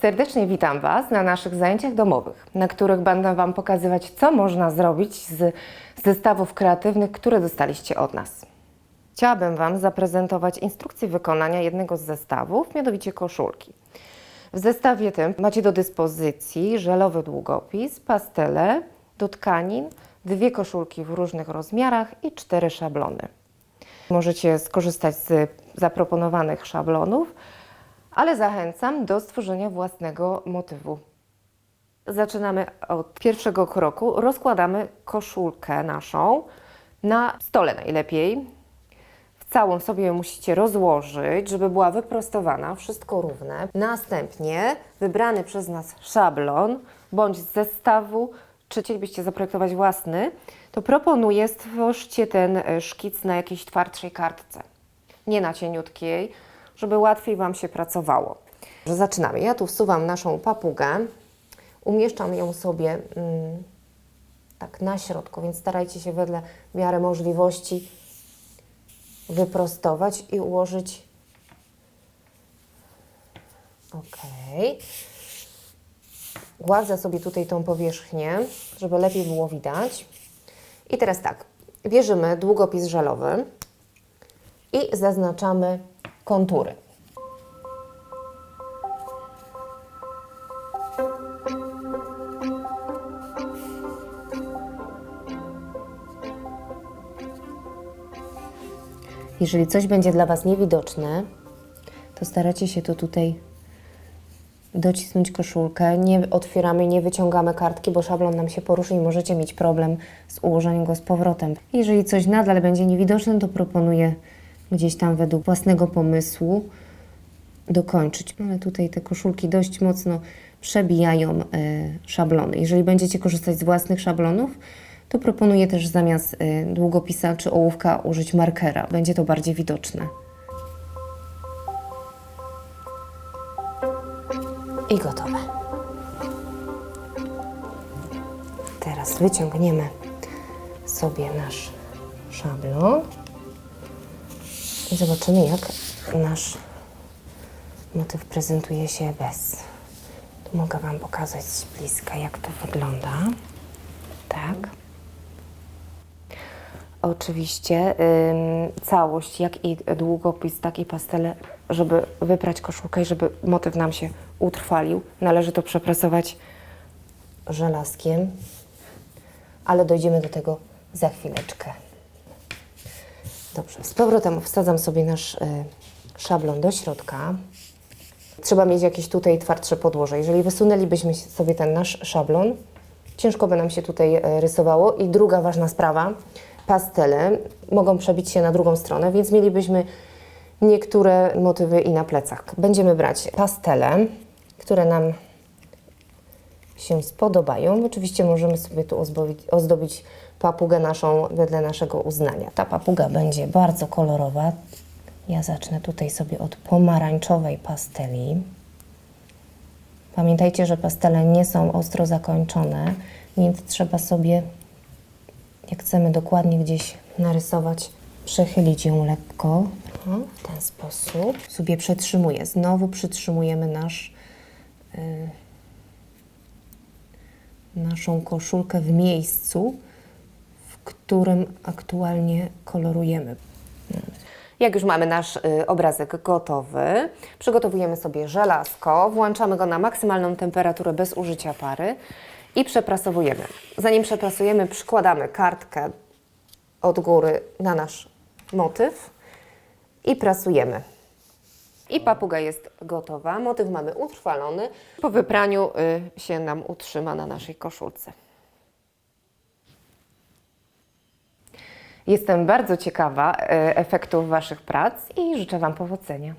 Serdecznie witam Was na naszych zajęciach domowych, na których będę Wam pokazywać, co można zrobić z zestawów kreatywnych, które dostaliście od nas. Chciałabym Wam zaprezentować instrukcję wykonania jednego z zestawów, mianowicie koszulki. W zestawie tym macie do dyspozycji żelowy długopis, pastele do tkanin, dwie koszulki w różnych rozmiarach i cztery szablony. Możecie skorzystać z zaproponowanych szablonów, ale zachęcam do stworzenia własnego motywu. Zaczynamy od pierwszego kroku. Rozkładamy koszulkę naszą na stole najlepiej. W całą sobie musicie rozłożyć, żeby była wyprostowana, wszystko równe. Następnie wybrany przez nas szablon bądź z zestawu, czy chcielibyście zaprojektować własny, to proponuję stwórzcie ten e, szkic na jakiejś twardszej kartce, nie na cieniutkiej, żeby łatwiej Wam się pracowało. Zaczynamy. Ja tu wsuwam naszą papugę, umieszczam ją sobie mm, tak na środku, więc starajcie się wedle miary możliwości wyprostować i ułożyć. Ok. Gładzę sobie tutaj tą powierzchnię, żeby lepiej było widać. I teraz tak, bierzemy długopis żelowy i zaznaczamy kontury. Jeżeli coś będzie dla Was niewidoczne, to staracie się to tutaj docisnąć koszulkę. Nie otwieramy, nie wyciągamy kartki, bo szablon nam się poruszy i możecie mieć problem z ułożeniem go z powrotem. Jeżeli coś nadal będzie niewidoczne, to proponuję gdzieś tam według własnego pomysłu dokończyć. Ale tutaj te koszulki dość mocno przebijają e, szablony. Jeżeli będziecie korzystać z własnych szablonów, to proponuję też zamiast e, długopisa czy ołówka użyć markera. Będzie to bardziej widoczne. I gotowe. Teraz wyciągniemy sobie nasz szablon i zobaczymy, jak nasz motyw prezentuje się bez. Tu mogę Wam pokazać z bliska, jak to wygląda. Tak. Oczywiście ym, całość, jak i długopis, tak i pastele, żeby wyprać koszulkę i żeby motyw nam się utrwalił, należy to przeprasować żelazkiem, ale dojdziemy do tego za chwileczkę. Dobrze, z powrotem wsadzam sobie nasz y, szablon do środka. Trzeba mieć jakieś tutaj twardsze podłoże. Jeżeli wysunęlibyśmy sobie ten nasz szablon, ciężko by nam się tutaj e, rysowało. I druga ważna sprawa, pastele mogą przebić się na drugą stronę, więc mielibyśmy niektóre motywy i na plecach. Będziemy brać pastele, które nam się spodobają. Oczywiście możemy sobie tu ozdobić, ozdobić papugę naszą wedle naszego uznania. Ta papuga będzie bardzo kolorowa. Ja zacznę tutaj sobie od pomarańczowej pasteli. Pamiętajcie, że pastele nie są ostro zakończone, więc trzeba sobie, jak chcemy dokładnie gdzieś narysować, przechylić ją lekko. W ten sposób. Sobie przetrzymuję. Znowu przytrzymujemy nasz, y, naszą koszulkę w miejscu, którym aktualnie kolorujemy. Jak już mamy nasz y, obrazek gotowy, przygotowujemy sobie żelazko, włączamy go na maksymalną temperaturę bez użycia pary i przeprasowujemy. Zanim przeprasujemy, przykładamy kartkę od góry na nasz motyw i prasujemy. I papuga jest gotowa, motyw mamy utrwalony. Po wypraniu y, się nam utrzyma na naszej koszulce. Jestem bardzo ciekawa e, efektów Waszych prac i życzę Wam powodzenia.